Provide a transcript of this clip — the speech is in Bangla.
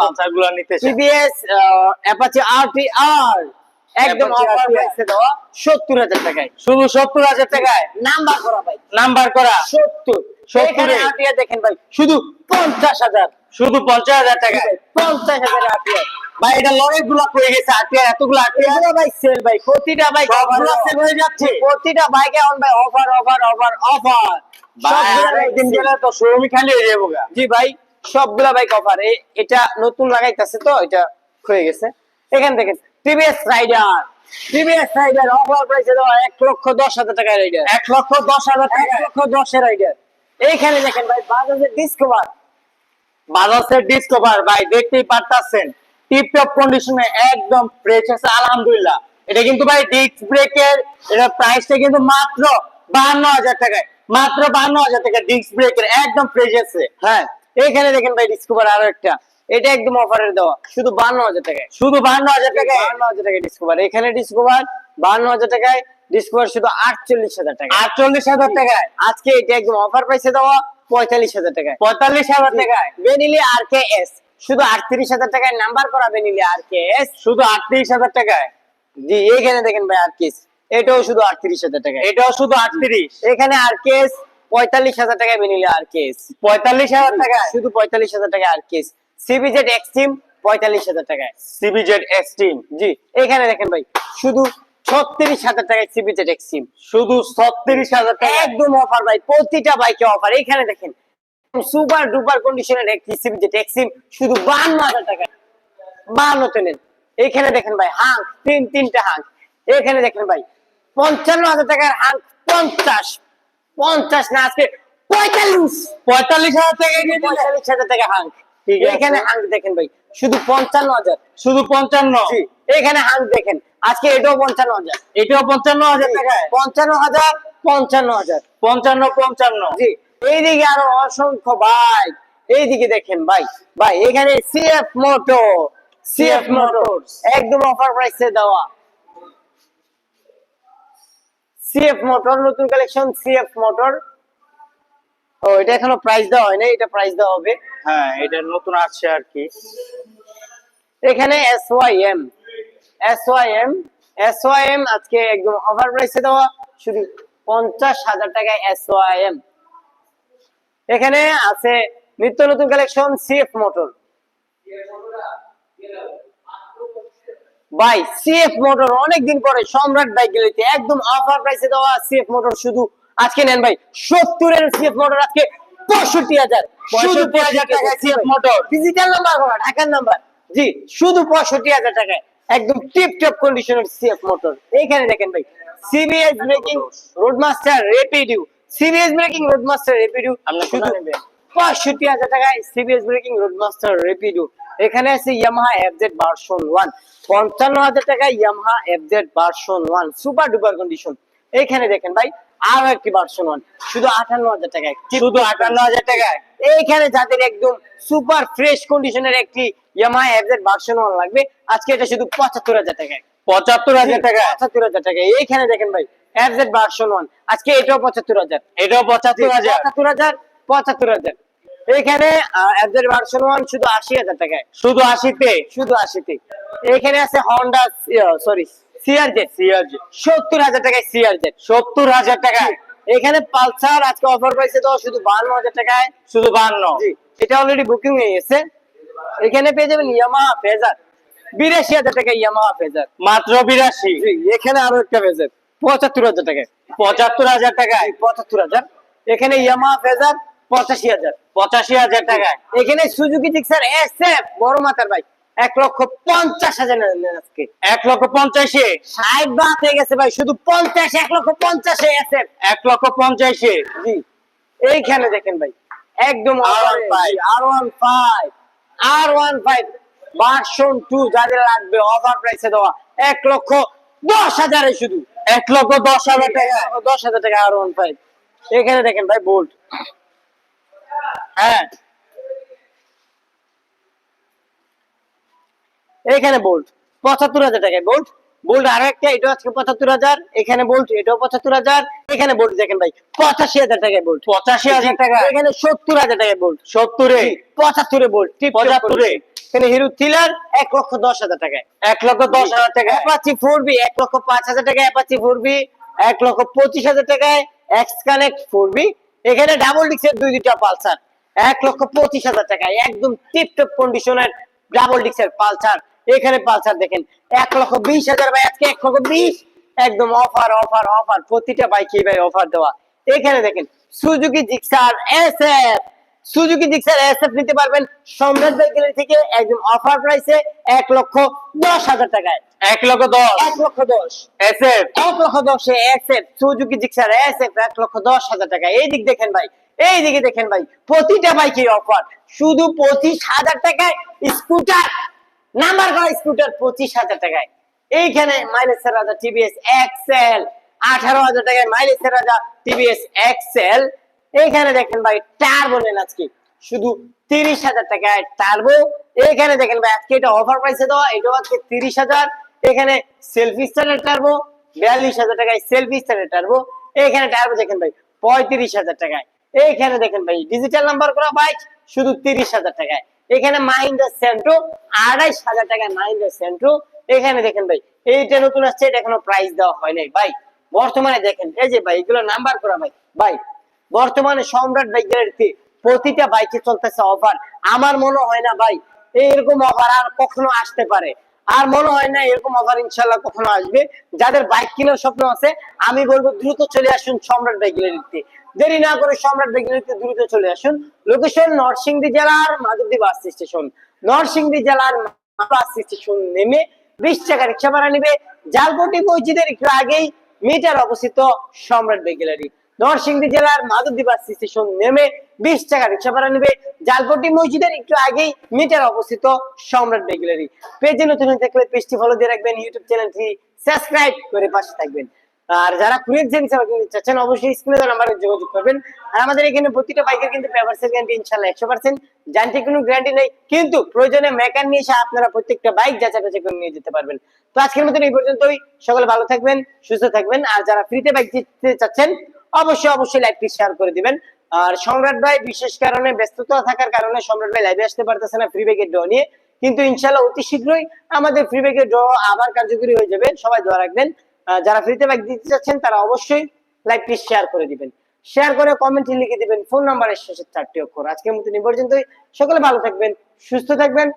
পালসার নিতে টিভিএস অ্যাপাচি আরটি আর একদম অফার প্রাইসে দেওয়া সত্তর হাজার টাকায়। শুধু সত্তর হাজার টাকায়? নাম্বার করা ভাই। নাম্বার করা? সত্তর। সত্তরে। এখানে আরটিআর দেখেন ভাই শুধু পঞ্চাশ হাজার। শুধু পঞ্চাশ হাজার টাকায়? পঞ্চাশ হাজার আরটিআর ভাই এটা লড়াই গুলা পড়ে গেছে আটিয়া এতগুলো আটিয়া ভাই সেল ভাই প্রতিটা বাইক সবগুলো sell হয়ে যাচ্ছে। প্রতিটা বাইকে এখন ভাই অফার অফার অফার অফার ভাই একদিন গেলে তো শোরুমই খালি হয়ে যাব জি ভাই। সবগুলা বাইক অফার এটা নতুন লাগাইতেছে তো এটা হয়ে গেছে। এখান থেকে TVS raider TVS raider offer প্রাইসে দেওয়া এক লক্ষ দশ হাজার টাকা রাইডার এক লক্ষ দশ হাজার এক লক্ষ দশের রাইডার এইখানে দেখেন ভাই বাজাজের ডিসকভার বাজাজের ডিসকভার ভাই দেখতেই পারতাছেন। টিপটপ কন্ডিশনে একদম ফ্রেশ আছে আলহামদুলিল্লাহ। এটা কিন্তু ভাই ডিস্ক ব্রেকের এটা প্রাইসটা কিন্তু মাত্র বাহান্ন হাজার টাকায়। মাত্র বাহান্ন হাজার টাকা ডিস্ক ব্রেকের একদম ফ্রেশ আছে। হ্যাঁ। এইখানে দেখেন ভাই ডিসকভার আরও একটা। এটা একদম অফারের দেওয়া। শুধু বান্ন হাজার টাকায়। শুধু বাহান্ন হাজার টাকায়। বান্ন হাজার টাকায় ডিসকভার এখানে ডিসকভার বান্ন হাজার টাকায়। ডিসকভার শুধু আটচল্লিশ হাজার টাকা আটচল্লিশ হাজার টাকায়। আজকে এটা একদম অফার প্রাইসে দেওয়া পঁয়তাল্লিশ হাজার টাকায়। পঁয়তাল্লিশ হাজার টাকায়। বেনিলি আর কে এস শুধু আটত্রিশ হাজার টাকায় নাম্বার করা বেনিলি আর কে এস শুধু আটত্রিশ হাজার টাকায়। জি এইখানে দেখেন ভাই আর কেস এটাও শুধু আটত্রিশ হাজার টাকা এটাও শুধু আটত্রিশ। এখানে আর কেস পঁয়তাল্লিশ হাজার টাকায় বেনিলি আর কেস। পঁয়তাল্লিশ হাজার টাকায় শুধু পঁয়তাল্লিশ হাজার টাকায় আর কেস। সিবিজেড এক্সট্রিম পঁয়তাল্লিশ হাজার টাকায়। সিবিজেড এক্সট্রিম জি। এখানে দেখেন ভাই শুধু ছত্রিশ হাজার টাকায় সিবিজেড এক্সট্রিম শুধু ছত্রিশ হাজার টাকা একদম অফার ভাই প্রতিটা বাইকে অফার এখানে দেখেন সুপার ডুপার কন্ডিশনের একটি সিবিজেড এক্সট্রিম শুধু বান্ন হাজার টাকায়। বান্ন তেলেন এখানে দেখেন ভাই হাঁক তিন তিনটা হাঁক এখানে দেখেন ভাই পঞ্চান্ন হাজার টাকার হাঁক পঞ্চাশ পঞ্চাশ না আজকে পঁয়তাল্লিশ। পঁয়তাল্লিশ হাজার টাকা পঁয়তাল্লিশ হাজার টাকা ঠিক আছে। এখানে হাঁক দেখেন ভাই শুধু পঞ্চান্ন হাজার। শুধু পঞ্চান্ন। এখানে হাঁক দেখেন। আজকে এটাও পঞ্চান্ন হাজার। এটাও পঞ্চান্ন হাজার টাকায় পঞ্চান্ন হাজার পঞ্চান্ন হাজার। পঞ্চান্ন পঞ্চান্ন। জি এইদিকে আরও অসংখ্য বাইক এইদিকে দেখেন ভাই ভাই এখানে সিএফ মোটর সিএফ মোটর একদম অফার প্রাইসে দেওয়া। সিএফ মোটর নতুন কালেকশন সিএফ মোটর ও এটা এখনও প্রাইস দেওয়া হয় না এটা প্রাইস দেওয়া হবে। হ্যাঁ এটা নতুন আসছে আর কি। এখানে S Y M S Y M S Y M আজকে একদম অফার প্রাইসে দেওয়া শুধু পঞ্চাশ হাজার টাকায় এস ওয়াই এম এখানে আছে নিত্য নতুন কালেকশন সিএফ মোটর ভাই সিএফ মোটর অনেকদিন পরে সম্রাট বাইক গেলিতে একদম অফার প্রাইসে দেওয়া সিএফ মোটর শুধু আজকে নেন ভাই। সত্তরের সিএফ মোটর আজকে পঁয়ষট্টি হাজার। শুধু 65,000 টাকায় CF মোটর। ডিজিটাল নাম্বার করা ঢাকার নাম্বার জি শুধু পঁয়ষট্টি হাজার টাকায়। একদম টিপ টপ কন্ডিশনের সিএফ মোটর এইখানে দেখেন ভাই সিবিএস ব্রেকিং রোডমাস্টার রেপিডিউ সিবিএস ব্রেকিং রোডমাস্টার রেপিডিউ আপনি শুধু নেবেন? পঁয়ষট্টি হাজার টাকায় সিবিএস ব্রেকিং রোডমাস্টার রেপিডিউ এখানে আছে ইয়ামাহা এফজেড ভার্সন ওয়ান পঞ্চান্ন হাজার টাকায় Yamaha FZ version one super duper condition এইখানে দেখেন ভাই আরও একটি ভার্সন ওয়ান শুধু আঠান্ন হাজার টাকায়। শুধু আটান্ন হাজার টাকায়? এইখানে যাদের একদম সুপার ফ্রেশ কন্ডিশনের একটি ইয়ামাহা এফজেড ভার্সন ওয়ান লাগবে আজকে এটা শুধু পঁচাত্তর হাজার টাকায়। পঁচাত্তর হাজার টাকা পঁচাত্তর হাজার টাকা এইখানে দেখেন ভাই এফজেড ভার্সন ওয়ান আজকে এটাও পঁচাত্তর হাজার। এটাও পঁচাত্তর হাজার? পঁচাত্তর হাজার। পঁচাত্তর হাজার। এফজেড ভার্সন শুধু আশি হাজার টাকায়। শুধু আশিতে? শুধু আশিতে। এখানে আছে হন্ডা সরি সিআরজেড সিআরজি সত্তর হাজার টাকায় সিআরজেড সত্তর হাজার টাকায়? এখানে পালসার আজকে অফার পাইছে তো শুধু বান্ন হাজার টাকায়। শুধু বান্ন? এটা অলরেডি বুকিং হয়ে গেছে। এখানে পেয়ে যাবেন ফেজার বিরাশি হাজার টাকা ফেজার মাত্র বিরাশি? এখানে আরও একটা ফেজার পঁচাত্তর হাজার টাকায়। পঁচাত্তর হাজার টাকায়? পঁচাত্তর হাজার। এখানে ইয়ামাহা ফেজার পঁচাশি হাজার। পঁচাশি হাজার টাকায় এখানে সুজুকি জিক্সার বড় মাথার ভাই। এক লক্ষ পঞ্চাশ হাজার আজকে। এক লক্ষ পঞ্চাশে? ষাট বাদ হয়ে গেছে ভাই শুধু পঞ্চাশ এক লক্ষ পঞ্চাশে এসএফ। এক লক্ষ পঞ্চাশে? জি। এইখানে দেখেন ভাই একদম R15 R one five R one five version two যাদের লাগবে অফার প্রাইসে দেওয়া এক লক্ষ দশ হাজারে শুধু। এক লক্ষ দশ হাজার টাকা। দশ হাজার টাকা আর ওয়ান ফাইভ এখানে দেখেন ভাই বোল্ট হ্যাঁ। এখানে বোল্ট পঁচাত্তর হাজার টাকায় বোল্ট বোল্ট আরও একটা এটাও আজকে পঁচাত্তর হাজার। এখানে বোল্ট এটাও পঁচাত্তর হাজার। এখানে বোল্ট দেখেন ভাই পঁচাশি হাজার টাকায় বোল্ট পঁচাশি হাজার টাকা। এখানে সত্তর হাজার টাকায় বোল্ট সত্তরে। পঁচাত্তরে বোল্ট পঁচাত্তরে। এখানে হিরো থ্রিলার এক লক্ষ দশ হাজার টাকায়। এক লক্ষ দশ হাজার টাকা অ্যাপাচি ফোর বি এক লক্ষ পাঁচ হাজার টাকা অ্যাপাচি ফোর বি এক লক্ষ পঁচিশ হাজার টাকায় এক্স কানেক্ট ফোর বি এখানে ডাবল ডিক্সের দুই দুইটা পালসার। এক লক্ষ পঁচিশ হাজার টাকায়। একদম টিপটপ কন্ডিশনের ডাবল ডিক্সের পালসার। এখানে পালসার দেখেন, এক লক্ষ বিশ হাজার ভাই, আজকে এক লক্ষ বিশ। একদম অফার অফার অফার প্রতিটা বাইকে ভাই অফার দেওয়া। এখানে দেখেন Suzuki Gixxer S F Suzuki Gixxer SF নিতে পারবেন। সম্রাট বাইকের থেকে একদম অফার প্রাইসে এক লক্ষ দশ হাজার টাকায়। এক লক্ষ দশ। এক লক্ষ দশ। এস এফ এক লক্ষ দশে এসএফ সুজুকি জিক্সার এসএফ এক লক্ষ দশ হাজার টাকা এই দিক দেখেন ভাই এই দিকে দেখেন ভাই প্রতিটা বাইকের অফার শুধু পঁচিশ হাজার টাকায় স্কুটার নাম্বার করা স্কুটার পঁচিশ হাজার টাকায়। এইখানে মাইলেজ রাজা টিভিএস এক্সেল আঠারো হাজার টাকায় মাইলেজ রাজা টিভিএস এক্সেল এইখানে দেখেন ভাই টার্বো নেন আজকে। শুধু তিরিশ হাজার টাকায় টার্বো এখানে দেখেন ভাই, আজকে এটা অফার প্রাইসে দেওয়া, এটাও আজকে তিরিশ হাজার। এখানে সেলফি স্টারের টার্বো বিয়াল্লিশ হাজার টাকায় সেলফি স্টারের টার্বো এখানে টার্বো দেখেন ভাই, পঁয়ত্রিশ হাজার টাকায়। এইখানে দেখেন ভাই ডিজিটাল নাম্বার করা বাইক শুধু তিরিশ হাজার টাকায়। এখানে মাইন্ডার সেন্ট্রো আড়াইশ হাজার টাকায় মাইন্ডার সেন্ট্রো এখানে দেখেন ভাই, এইটা নতুন আসছে, এটা এখনও প্রাইস দেওয়া হয় নাই। ভাই, বর্তমানে দেখেন, এই যে ভাই, এগুলো নাম্বার করা ভাই ভাই বর্তমানে সম্রাট বাইকের প্রতিটা বাইকে চলতেছে অফার আমার মনে হয় না ভাই, এরকম অফার আর কখনো আসতে পারে। আর মনে হয় না এরকম অফার ইনশাল্লাহ কখনো আসবে। যাদের বাইক কেনার স্বপ্ন আছে, আমি বলব দ্রুত চলে আসুন সম্রাট বাইক গ্যালারিতে দেরি না করে সম্রাট বাইক গ্যালারিতে দ্রুত চলে আসুন। লোকেশন নরসিংদী জেলার মাধবদী বাস স্টেশন নরসিংদী জেলার বাস স্টেশন নেমে বিশ টাকা রিক্সা ভাড়া নিবে। জালপটি মসজিদের একটু আগেই মিটার অবস্থিত সম্রাট বাইক নরসিংদী জেলার মাধবদী স্টেশন নেমে বিশ টাকা রিক্সা ভাড়া নেবে। জালপট্টি মসজিদের একটু আগেই মিটার অবস্থিত সম্রাট বেগুলারি পেজে নতুন থাকলে পেজটি ফলো দিয়ে রাখবেন ইউটিউব চ্যানেলটি সাবস্ক্রাইব করে পাশে থাকবেন। আর যারা কুরিয়ার চাচ্ছেন, অবশ্যই স্ক্রিনে দেওয়া নাম্বারে যোগাযোগ করবেন। আর আমাদের এখানে প্রতিটা বাইকের কিন্তু পেপারসের গ্যারান্টি ইনশাল্লাহ একশো পার্সেন্ট যান্ত্রিক কোনো গ্যারান্টি নেই, কিন্তু প্রয়োজনে মেকার নিয়ে এসে আপনারা প্রত্যেকটা বাইক যাচাই বাছাই করে নিয়ে যেতে পারবেন। তো আজকের মতন এই পর্যন্তই। সকলে ভালো থাকবেন, সুস্থ থাকবেন। আর যারা ফ্রিতে বাইক জিততে চাচ্ছেন অবশ্যই অবশ্যই লাইভটি শেয়ার করে দিবেন। আর সম্রাট ভাই, বিশেষ কারণে ব্যস্ততা থাকার কারণে সম্রাট ভাই লাইভে আসতে পারতেছে না ফ্রি ব্যাগের ড্র নিয়ে। কিন্তু ইনশাল্লাহ অতি শীঘ্রই আমাদের ফ্রি ব্যাগের ড্র আবার কার্যকরী হয়ে যাবে। সবাই দোয়া রাখবেন। যারা ফ্রিতে ব্যাগ দিতে চাচ্ছেন, তারা অবশ্যই লাইভটি শেয়ার করে দিবেন। শেয়ার করে কমেন্টে লিখে দিবেন। ফোন নাম্বারের শেষের চারটি অক্ষর। আজকের মতো এই পর্যন্তই। সকলে ভালো থাকবেন, সুস্থ থাকবেন।